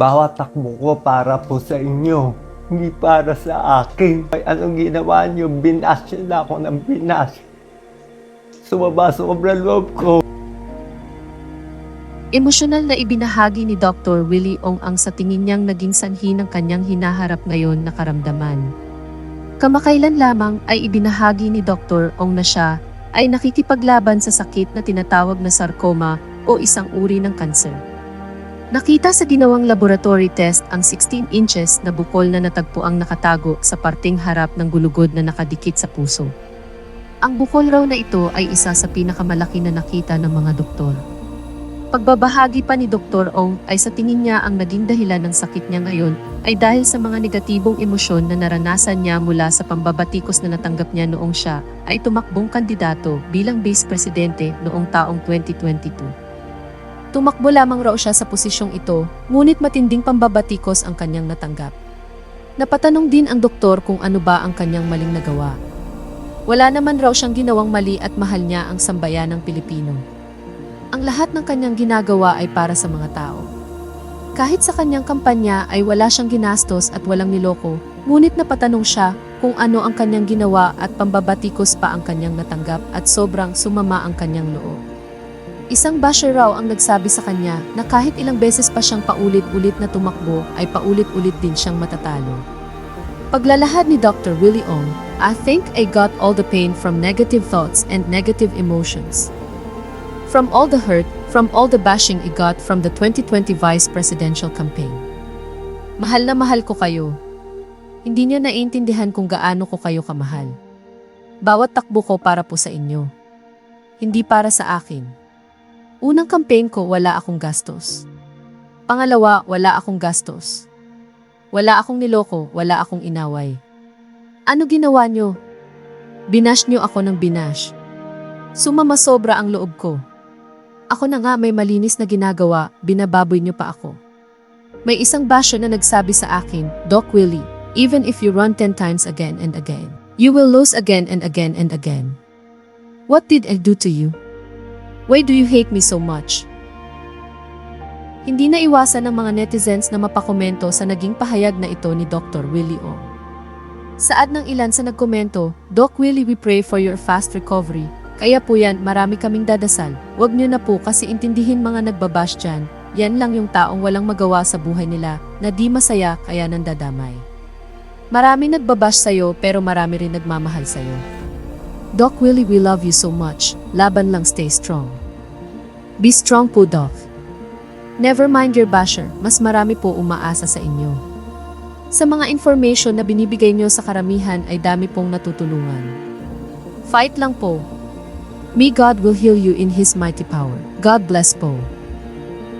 Bawat takbo ko para po sa inyo, hindi para sa akin. Ay, anong ginawa niyo? Binas niyo na ako ng binas. Sumaba sobrang loob ko. Emosyonal na ibinahagi ni Dr. Willie Ong ang sa tingin niyang naging sanhi ng kanyang hinaharap ngayon na karamdaman. Kamakailan lamang ay ibinahagi ni Dr. Ong na siya ay nakikipaglaban sa sakit na tinatawag na sarcoma o isang uri ng kanser. Nakita sa ginawang laboratory test ang 16 inches na bukol na natagpuang nakatago sa parting harap ng gulugod na nakadikit sa puso. Ang bukol raw na ito ay isa sa pinakamalaki na nakita ng mga doktor. Pagbabahagi pa ni Dr. Ong ay sa tingin niya ang naging dahilan ng sakit niya ngayon ay dahil sa mga negatibong emosyon na naranasan niya mula sa pambabatikos na natanggap niya noong siya ay tumakbong kandidato bilang vice presidente noong taong 2022. Tumakbo lamang raw siya sa posisyong ito, ngunit matinding pambabatikos ang kanyang natanggap. Napatanong din ang doktor kung ano ba ang kanyang maling nagawa. Wala naman raw siyang ginawang mali at mahal niya ang sambayan ng Pilipino. Ang lahat ng kanyang ginagawa ay para sa mga tao. Kahit sa kanyang kampanya ay wala siyang ginastos at walang niloko, ngunit napatanong siya kung ano ang kanyang ginawa at pambabatikos pa ang kanyang natanggap at sobrang sumama ang kanyang loob. Isang basher raw ang nagsabi sa kanya na kahit ilang beses pa siyang paulit-ulit na tumakbo ay paulit-ulit din siyang matatalo. Paglalahad ni Dr. Willie Ong, I think I got all the pain from negative thoughts and negative emotions. From all the hurt, from all the bashing I got from the 2020 vice presidential campaign. Mahal na mahal ko kayo. Hindi niya naiintindihan kung gaano ko kayo kamahal. Bawat takbo ko para po sa inyo. Hindi para sa akin. Unang campaign ko, wala akong gastos. Pangalawa, wala akong gastos. Wala akong niloko, wala akong inaway. Ano ginawa nyo? Binash nyo ako ng binash. Sumama sobra ang loob ko. Ako na nga may malinis na ginagawa, binababoy nyo pa ako. May isang basyo na nagsabi sa akin, Doc Willie, even if you run 10 times again and again, you will lose again and again and again. What did I do to you? Why do you hate me so much? Hindi na iwasan ng mga netizens na mapakomento sa naging pahayag na ito ni Dr. Willie Ong. Saad ng ilan sa nagkomento, Doc Willie we pray for your fast recovery. Kaya po yan, marami kaming dadasal. Huwag niyo na po kasi intindihin mga nagbabash dyan. Yan lang yung taong walang magawa sa buhay nila na di masaya kaya nandadamay. Marami nagbabash sa'yo pero marami rin nagmamahal sa'yo. Doc Willie, we love you so much. Laban lang stay strong. Be strong po, Doc. Never mind your basher, mas marami po umaasa sa inyo. Sa mga information na binibigay nyo sa karamihan ay dami pong natutulungan. Fight lang po. May God will heal you in His mighty power. God bless po.